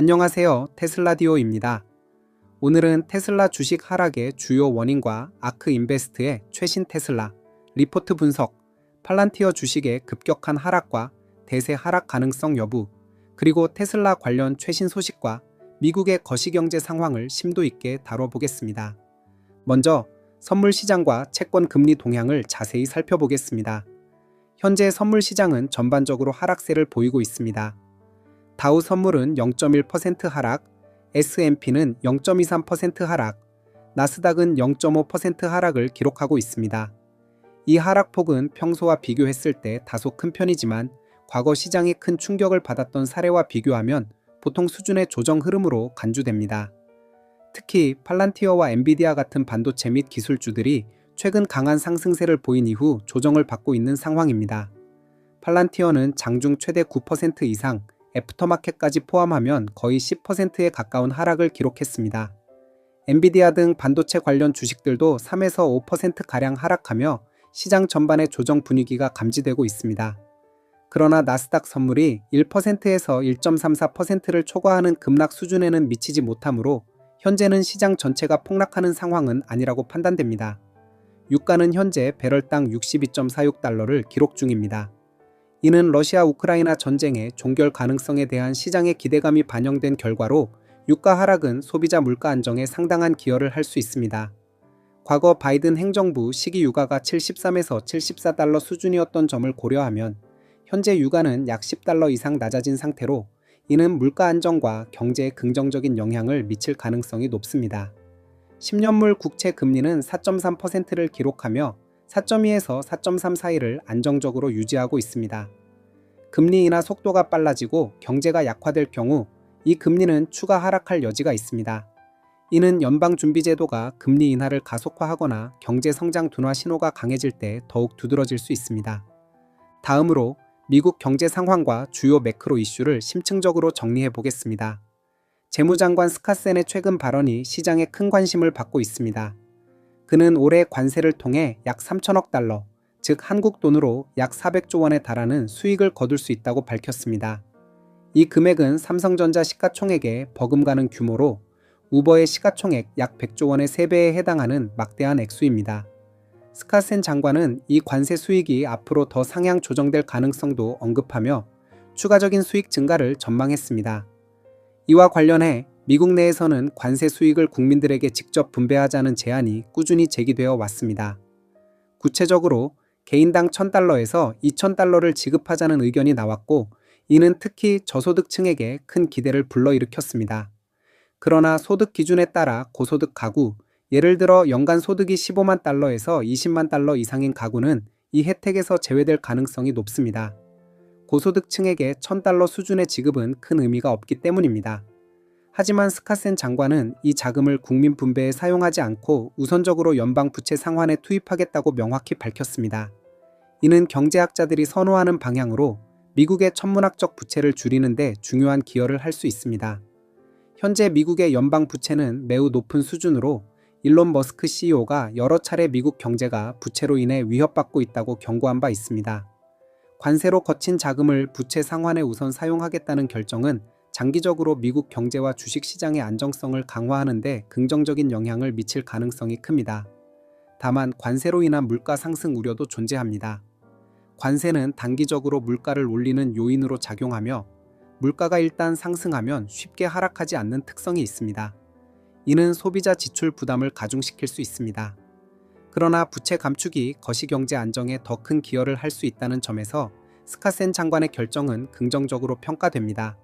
안녕하세요. 테슬라디오입니다. 오늘은 테슬라 주식 하락의 주요 원인과 아크 인베스트의 최신 테슬라 리포트 분석, 팔란티어 주식의 급격한 하락과 대세 하락 가능성 여부, 그리고 테슬라 관련 최신 소식과 미국의 거시경제 상황을 심도 있게 다뤄보겠습니다. 먼저 선물 시장과 채권 금리 동향을 자세히 살펴보겠습니다. 현재 선물 시장은 전반적으로 하락세를 보이고 있습니다. 다우 선물은 0.1% 하락, S&P는 0.23% 하락, 나스닥은 0.5% 하락을 기록하고 있습니다. 이 하락폭은 평소와 비교했을 때 다소 큰 편이지만 과거 시장이 큰 충격을 받았던 사례와 비교하면 보통 수준의 조정 흐름으로 간주됩니다. 특히 팔란티어와 엔비디아 같은 반도체 및 기술주들이 최근 강한 상승세를 보인 이후 조정을 받고 있는 상황입니다. 팔란티어는 장중 최대 9% 이상, 애프터마켓까지 포함하면 거의 10%에 가까운 하락을 기록했습니다. 엔비디아 등 반도체 관련 주식들도 3에서 5%가량 하락하며 시장 전반의 조정 분위기가 감지되고 있습니다. 그러나 나스닥 선물이 1%에서 1.34%를 초과하는 급락 수준에는 미치지 못하므로 현재는 시장 전체가 폭락하는 상황은 아니라고 판단됩니다. 유가는 현재 배럴당 62.46달러를 기록 중입니다. 이는 러시아 우크라이나 전쟁의 종결 가능성에 대한 시장의 기대감이 반영된 결과로 유가 하락은 소비자 물가 안정에 상당한 기여를 할 수 있습니다. 과거 바이든 행정부 시기 유가가 73에서 74달러 수준이었던 점을 고려하면 현재 유가는 약 10달러 이상 낮아진 상태로 이는 물가 안정과 경제에 긍정적인 영향을 미칠 가능성이 높습니다. 10년물 국채 금리는 4.3%를 기록하며 4.2에서 4.3 사이를 안정적으로 유지하고 있습니다. 금리 인하 속도가 빨라지고 경제가 약화될 경우 이 금리는 추가 하락할 여지가 있습니다. 이는 연방준비제도가 금리 인하를 가속화하거나 경제 성장 둔화 신호가 강해질 때 더욱 두드러질 수 있습니다. 다음으로 미국 경제 상황과 주요 매크로 이슈를 심층적으로 정리해 보겠습니다. 재무장관 스카센의 최근 발언이 시장에 큰 관심을 받고 있습니다. 그는 올해 관세를 통해 약 3천억 달러, 즉 한국 돈으로 약 400조 원에 달하는 수익을 거둘 수 있다고 밝혔습니다. 이 금액은 삼성전자 시가총액에 버금가는 규모로 우버의 시가총액 약 100조 원의 3배에 해당하는 막대한 액수입니다. 스카센 장관은 이 관세 수익이 앞으로 더 상향 조정될 가능성도 언급하며 추가적인 수익 증가를 전망했습니다. 이와 관련해 미국 내에서는 관세 수익을 국민들에게 직접 분배하자는 제안이 꾸준히 제기되어 왔습니다. 구체적으로 개인당 1000달러에서 2000달러를 지급하자는 의견이 나왔고 이는 특히 저소득층에게 큰 기대를 불러일으켰습니다. 그러나 소득 기준에 따라 고소득 가구, 예를 들어 연간 소득이 15만 달러에서 20만 달러 이상인 가구는 이 혜택에서 제외될 가능성이 높습니다. 고소득층에게 1000달러 수준의 지급은 큰 의미가 없기 때문입니다. 하지만 스카센 장관은 이 자금을 국민 분배에 사용하지 않고 우선적으로 연방 부채 상환에 투입하겠다고 명확히 밝혔습니다. 이는 경제학자들이 선호하는 방향으로 미국의 천문학적 부채를 줄이는데 중요한 기여를 할 수 있습니다. 현재 미국의 연방 부채는 매우 높은 수준으로 일론 머스크 CEO가 여러 차례 미국 경제가 부채로 인해 위협받고 있다고 경고한 바 있습니다. 관세로 거친 자금을 부채 상환에 우선 사용하겠다는 결정은 장기적으로 미국 경제와 주식 시장의 안정성을 강화하는 데 긍정적인 영향을 미칠 가능성이 큽니다. 다만 관세로 인한 물가 상승 우려도 존재합니다. 관세는 단기적으로 물가를 올리는 요인으로 작용하며 물가가 일단 상승하면 쉽게 하락하지 않는 특성이 있습니다. 이는 소비자 지출 부담을 가중시킬 수 있습니다. 그러나 부채 감축이 거시경제 안정에 더 큰 기여를 할 수 있다는 점에서 스카센 장관의 결정은 긍정적으로 평가됩니다.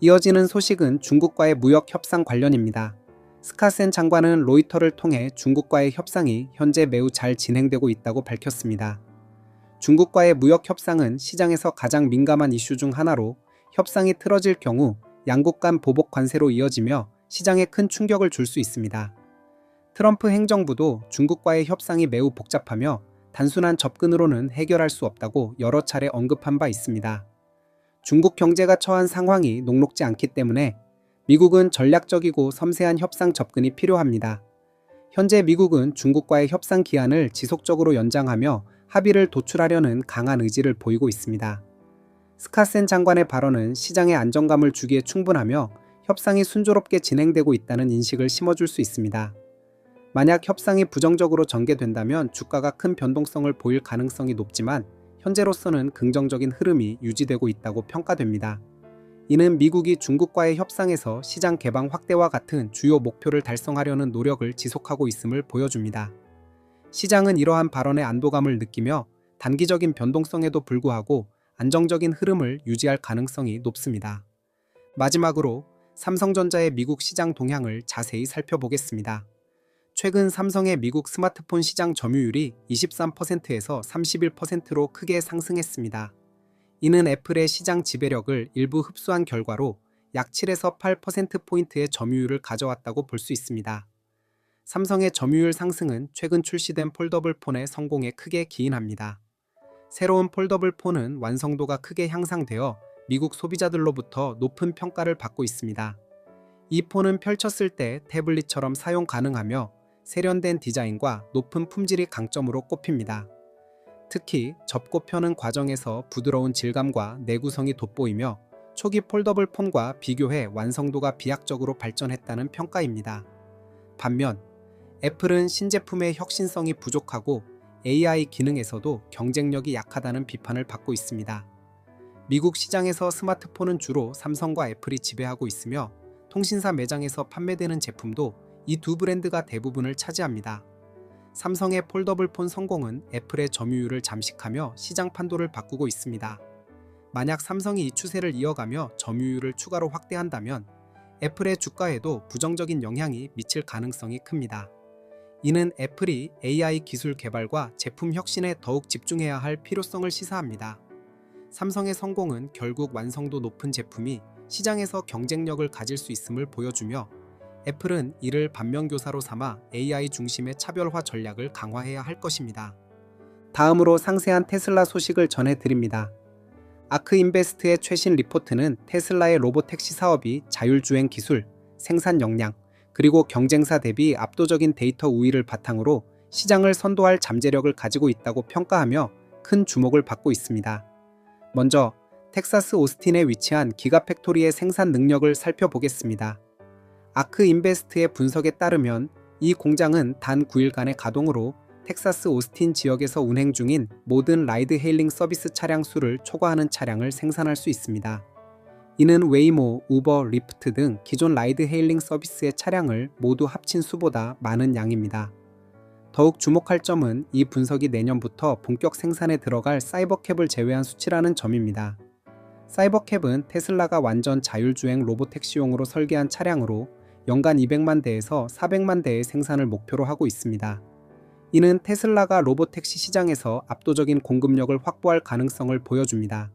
이어지는 소식은 중국과의 무역 협상 관련입니다. 스카센 장관은 로이터를 통해 중국과의 협상이 현재 매우 잘 진행되고 있다고 밝혔습니다. 중국과의 무역 협상은 시장에서 가장 민감한 이슈 중 하나로 협상이 틀어질 경우 양국 간 보복 관세로 이어지며 시장에 큰 충격을 줄 수 있습니다. 트럼프 행정부도 중국과의 협상이 매우 복잡하며 단순한 접근으로는 해결할 수 없다고 여러 차례 언급한 바 있습니다. 중국 경제가 처한 상황이 녹록지 않기 때문에 미국은 전략적이고 섬세한 협상 접근이 필요합니다. 현재 미국은 중국과의 협상 기한을 지속적으로 연장하며 합의를 도출하려는 강한 의지를 보이고 있습니다. 스카센 장관의 발언은 시장에 안정감을 주기에 충분하며 협상이 순조롭게 진행되고 있다는 인식을 심어줄 수 있습니다. 만약 협상이 부정적으로 전개된다면 주가가 큰 변동성을 보일 가능성이 높지만 현재로서는 긍정적인 흐름이 유지되고 있다고 평가됩니다. 이는 미국이 중국과의 협상에서 시장 개방 확대와 같은 주요 목표를 달성하려는 노력을 지속하고 있음을 보여줍니다. 시장은 이러한 발언에 안도감을 느끼며 단기적인 변동성에도 불구하고 안정적인 흐름을 유지할 가능성이 높습니다. 마지막으로 삼성전자의 미국 시장 동향을 자세히 살펴보겠습니다. 최근 삼성의 미국 스마트폰 시장 점유율이 23%에서 31%로 크게 상승했습니다. 이는 애플의 시장 지배력을 일부 흡수한 결과로 약 7에서 8%포인트의 점유율을 가져왔다고 볼 수 있습니다. 삼성의 점유율 상승은 최근 출시된 폴더블 폰의 성공에 크게 기인합니다. 새로운 폴더블 폰은 완성도가 크게 향상되어 미국 소비자들로부터 높은 평가를 받고 있습니다. 이 폰은 펼쳤을 때 태블릿처럼 사용 가능하며 세련된 디자인과 높은 품질이 강점으로 꼽힙니다. 특히 접고 펴는 과정에서 부드러운 질감과 내구성이 돋보이며 초기 폴더블 폰과 비교해 완성도가 비약적으로 발전했다는 평가입니다. 반면 애플은 신제품의 혁신성이 부족하고 AI 기능에서도 경쟁력이 약하다는 비판을 받고 있습니다. 미국 시장에서 스마트폰은 주로 삼성과 애플이 지배하고 있으며 통신사 매장에서 판매되는 제품도 이 두 브랜드가 대부분을 차지합니다. 삼성의 폴더블 폰 성공은 애플의 점유율을 잠식하며 시장 판도를 바꾸고 있습니다. 만약 삼성이 이 추세를 이어가며 점유율을 추가로 확대한다면 애플의 주가에도 부정적인 영향이 미칠 가능성이 큽니다. 이는 애플이 AI 기술 개발과 제품 혁신에 더욱 집중해야 할 필요성을 시사합니다. 삼성의 성공은 결국 완성도 높은 제품이 시장에서 경쟁력을 가질 수 있음을 보여주며 애플은 이를 반면교사로 삼아 AI 중심의 차별화 전략을 강화해야 할 것입니다. 다음으로 상세한 테슬라 소식을 전해드립니다. 아크 인베스트의 최신 리포트는 테슬라의 로보택시 사업이 자율주행 기술, 생산 역량, 그리고 경쟁사 대비 압도적인 데이터 우위를 바탕으로 시장을 선도할 잠재력을 가지고 있다고 평가하며 큰 주목을 받고 있습니다. 먼저 텍사스 오스틴에 위치한 기가팩토리의 생산 능력을 살펴보겠습니다. 아크 인베스트의 분석에 따르면 이 공장은 단 9일간의 가동으로 텍사스 오스틴 지역에서 운행 중인 모든 라이드 헤일링 서비스 차량 수를 초과하는 차량을 생산할 수 있습니다. 이는 웨이모, 우버, 리프트 등 기존 라이드 헤일링 서비스의 차량을 모두 합친 수보다 많은 양입니다. 더욱 주목할 점은 이 분석이 내년부터 본격 생산에 들어갈 사이버캡을 제외한 수치라는 점입니다. 사이버캡은 테슬라가 완전 자율주행 로보택시용으로 설계한 차량으로 연간 200만 대에서 400만 대의 생산을 목표로 하고 있습니다. 이는 테슬라가 로보택시 시장에서 압도적인 공급력을 확보할 가능성을 보여줍니다.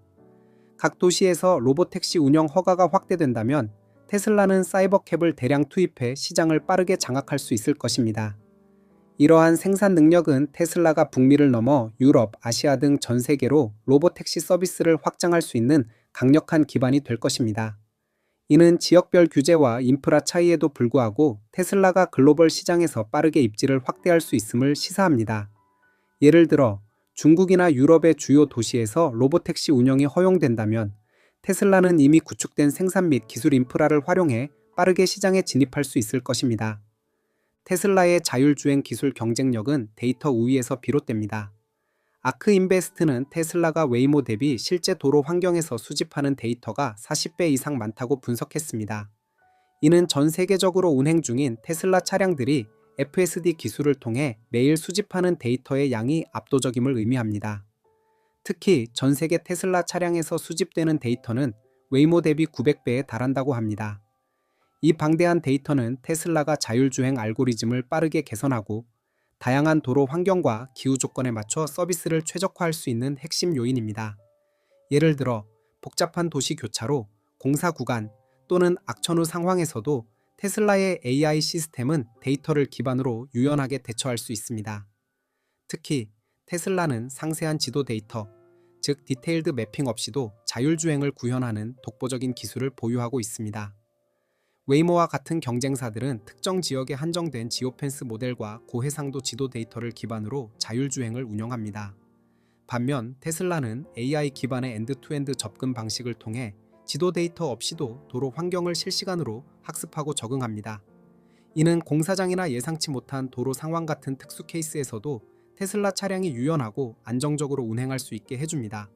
각 도시에서 로보택시 운영 허가가 확대된다면 테슬라는 사이버캡을 대량 투입해 시장을 빠르게 장악할 수 있을 것입니다. 이러한 생산 능력은 테슬라가 북미를 넘어 유럽, 아시아 등 전 세계로 로보택시 서비스를 확장할 수 있는 강력한 기반이 될 것입니다. 이는 지역별 규제와 인프라 차이에도 불구하고 테슬라가 글로벌 시장에서 빠르게 입지를 확대할 수 있음을 시사합니다. 예를 들어 중국이나 유럽의 주요 도시에서 로보택시 운영이 허용된다면 테슬라는 이미 구축된 생산 및 기술 인프라를 활용해 빠르게 시장에 진입할 수 있을 것입니다. 테슬라의 자율주행 기술 경쟁력은 데이터 우위에서 비롯됩니다. 아크 인베스트는 테슬라가 웨이모 대비 실제 도로 환경에서 수집하는 데이터가 40배 이상 많다고 분석했습니다. 이는 전 세계적으로 운행 중인 테슬라 차량들이 FSD 기술을 통해 매일 수집하는 데이터의 양이 압도적임을 의미합니다. 특히 전 세계 테슬라 차량에서 수집되는 데이터는 웨이모 대비 900배에 달한다고 합니다. 이 방대한 데이터는 테슬라가 자율주행 알고리즘을 빠르게 개선하고 다양한 도로 환경과 기후 조건에 맞춰 서비스를 최적화할 수 있는 핵심 요인입니다. 예를 들어 복잡한 도시 교차로, 공사 구간 또는 악천후 상황에서도 테슬라의 AI 시스템은 데이터를 기반으로 유연하게 대처할 수 있습니다. 특히 테슬라는 상세한 지도 데이터, 즉 디테일드 매핑 없이도 자율주행을 구현하는 독보적인 기술을 보유하고 있습니다. 웨이모와 같은 경쟁사들은 특정 지역에 한정된 지오펜스 모델과 고해상도 지도 데이터를 기반으로 자율주행을 운영합니다. 반면 테슬라는 AI 기반의 엔드투엔드 접근 방식을 통해 지도 데이터 없이도 도로 환경을 실시간으로 학습하고 적응합니다. 이는 공사장이나 예상치 못한 도로 상황 같은 특수 케이스에서도 테슬라 차량이 유연하고 안정적으로 운행할 수 있게 해줍니다.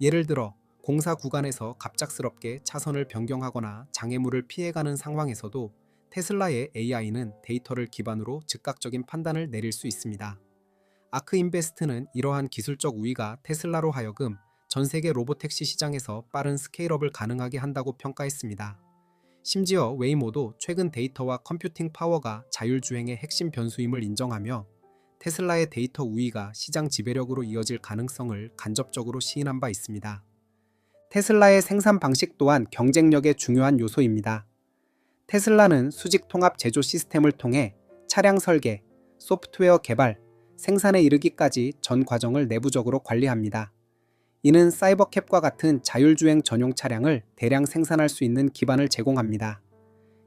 예를 들어 공사 구간에서 갑작스럽게 차선을 변경하거나 장애물을 피해가는 상황에서도 테슬라의 AI는 데이터를 기반으로 즉각적인 판단을 내릴 수 있습니다. 아크 인베스트는 이러한 기술적 우위가 테슬라로 하여금 전 세계 로보택시 시장에서 빠른 스케일업을 가능하게 한다고 평가했습니다. 심지어 웨이모도 최근 데이터와 컴퓨팅 파워가 자율주행의 핵심 변수임을 인정하며 테슬라의 데이터 우위가 시장 지배력으로 이어질 가능성을 간접적으로 시인한 바 있습니다. 테슬라의 생산 방식 또한 경쟁력의 중요한 요소입니다. 테슬라는 수직 통합 제조 시스템을 통해 차량 설계, 소프트웨어 개발, 생산에 이르기까지 전 과정을 내부적으로 관리합니다. 이는 사이버캡과 같은 자율주행 전용 차량을 대량 생산할 수 있는 기반을 제공합니다.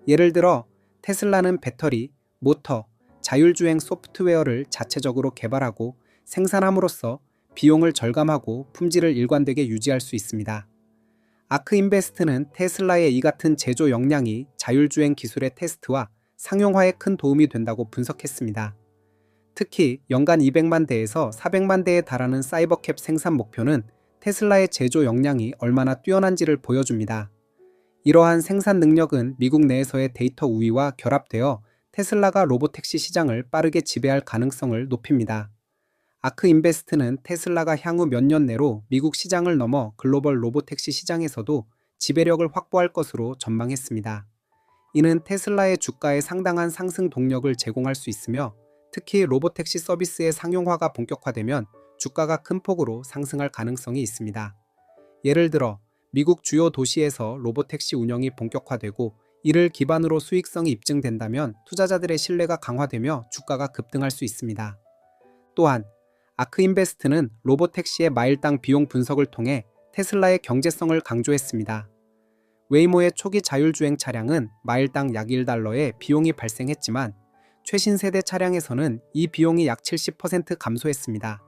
예를 들어 테슬라는 배터리, 모터, 자율주행 소프트웨어를 자체적으로 개발하고 생산함으로써 비용을 절감하고 품질을 일관되게 유지할 수 있습니다. 아크 인베스트는 테슬라의 이 같은 제조 역량이 자율주행 기술의 테스트와 상용화에 큰 도움이 된다고 분석했습니다. 특히 연간 200만 대에서 400만 대에 달하는 사이버캡 생산 목표는 테슬라의 제조 역량이 얼마나 뛰어난지를 보여줍니다. 이러한 생산 능력은 미국 내에서의 데이터 우위와 결합되어 테슬라가 로보택시 시장을 빠르게 지배할 가능성을 높입니다. 아크 인베스트는 테슬라가 향후 몇 년 내로 미국 시장을 넘어 글로벌 로보택시 시장에서도 지배력을 확보할 것으로 전망했습니다. 이는 테슬라의 주가에 상당한 상승 동력을 제공할 수 있으며 특히 로보택시 서비스의 상용화가 본격화되면 주가가 큰 폭으로 상승할 가능성이 있습니다. 예를 들어 미국 주요 도시에서 로보택시 운영이 본격화되고 이를 기반으로 수익성이 입증된다면 투자자들의 신뢰가 강화되며 주가가 급등할 수 있습니다. 또한 아크인베스트는 로보택시의 마일당 비용 분석을 통해 테슬라의 경제성을 강조했습니다. 웨이모의 초기 자율주행 차량은 마일당 약 1달러의 비용이 발생했지만 최신 세대 차량에서는 이 비용이 약 70% 감소했습니다.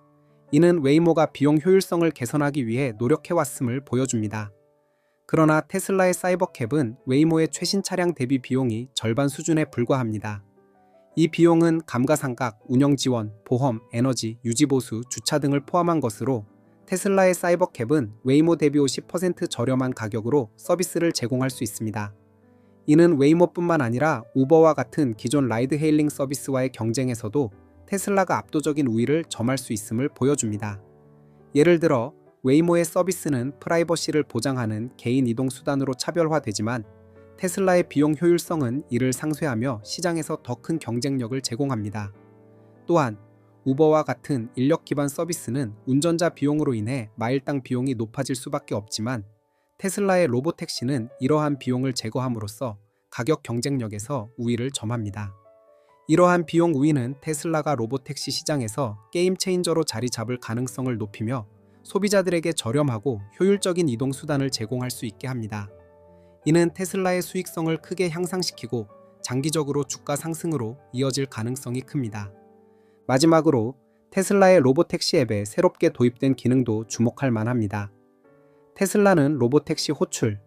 이는 웨이모가 비용 효율성을 개선하기 위해 노력해왔음을 보여줍니다. 그러나 테슬라의 사이버캡은 웨이모의 최신 차량 대비 비용이 절반 수준에 불과합니다. 이 비용은 감가상각, 운영 지원, 보험, 에너지, 유지보수, 주차 등을 포함한 것으로 테슬라의 사이버캡은 웨이모 대비 50% 저렴한 가격으로 서비스를 제공할 수 있습니다. 이는 웨이모뿐만 아니라 우버와 같은 기존 라이드 헤일링 서비스와의 경쟁에서도 테슬라가 압도적인 우위를 점할 수 있음을 보여줍니다. 예를 들어 웨이모의 서비스는 프라이버시를 보장하는 개인 이동 수단으로 차별화되지만 테슬라의 비용 효율성은 이를 상쇄하며 시장에서 더 큰 경쟁력을 제공합니다. 또한 우버와 같은 인력 기반 서비스는 운전자 비용으로 인해 마일당 비용이 높아질 수밖에 없지만 테슬라의 로보택시는 이러한 비용을 제거함으로써 가격 경쟁력에서 우위를 점합니다. 이러한 비용 우위는 테슬라가 로보택시 시장에서 게임 체인저로 자리 잡을 가능성을 높이며 소비자들에게 저렴하고 효율적인 이동 수단을 제공할 수 있게 합니다. 이는 테슬라의 수익성을 크게 향상시키고 장기적으로 주가 상승으로 이어질 가능성이 큽니다. 마지막으로 테슬라의 로보택시 앱에 새롭게 도입된 기능도 주목할 만합니다. 테슬라는 로보택시 호출,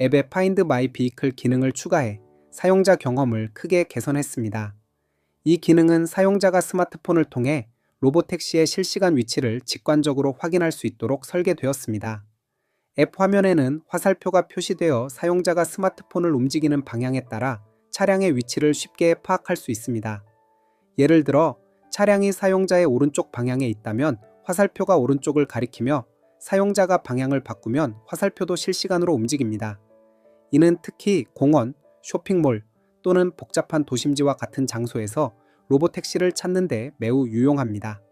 앱에 파인드 마이 비이클 기능을 추가해 사용자 경험을 크게 개선했습니다. 이 기능은 사용자가 스마트폰을 통해 로보택시의 실시간 위치를 직관적으로 확인할 수 있도록 설계되었습니다. 앱 화면에는 화살표가 표시되어 사용자가 스마트폰을 움직이는 방향에 따라 차량의 위치를 쉽게 파악할 수 있습니다. 예를 들어 차량이 사용자의 오른쪽 방향에 있다면 화살표가 오른쪽을 가리키며 사용자가 방향을 바꾸면 화살표도 실시간으로 움직입니다. 이는 특히 공원, 쇼핑몰, 또는 복잡한 도심지와 같은 장소에서 로보택시를 찾는 데 매우 유용합니다.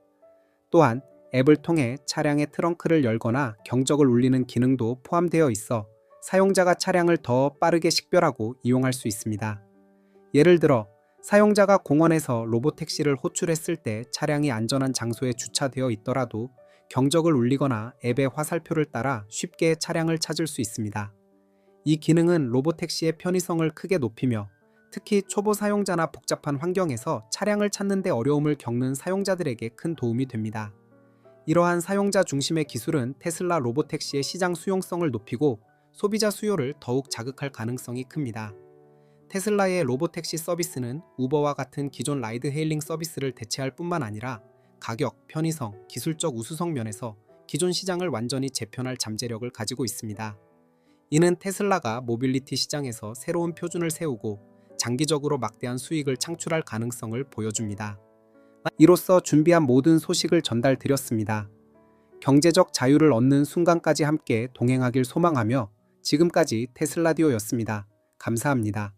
또한 앱을 통해 차량의 트렁크를 열거나 경적을 울리는 기능도 포함되어 있어 사용자가 차량을 더 빠르게 식별하고 이용할 수 있습니다. 예를 들어 사용자가 공원에서 로보택시를 호출했을 때 차량이 안전한 장소에 주차되어 있더라도 경적을 울리거나 앱의 화살표를 따라 쉽게 차량을 찾을 수 있습니다. 이 기능은 로보택시의 편의성을 크게 높이며 특히 초보 사용자나 복잡한 환경에서 차량을 찾는 데 어려움을 겪는 사용자들에게 큰 도움이 됩니다. 이러한 사용자 중심의 기술은 테슬라 로보택시의 시장 수용성을 높이고 소비자 수요를 더욱 자극할 가능성이 큽니다. 테슬라의 로보택시 서비스는 우버와 같은 기존 라이드 헤일링 서비스를 대체할 뿐만 아니라 가격, 편의성, 기술적 우수성 면에서 기존 시장을 완전히 재편할 잠재력을 가지고 있습니다. 이는 테슬라가 모빌리티 시장에서 새로운 표준을 세우고 장기적으로 막대한 수익을 창출할 가능성을 보여줍니다. 이로써 준비한 모든 소식을 전달드렸습니다. 경제적 자유를 얻는 순간까지 함께 동행하길 소망하며 지금까지 테슬라디오였습니다. 감사합니다.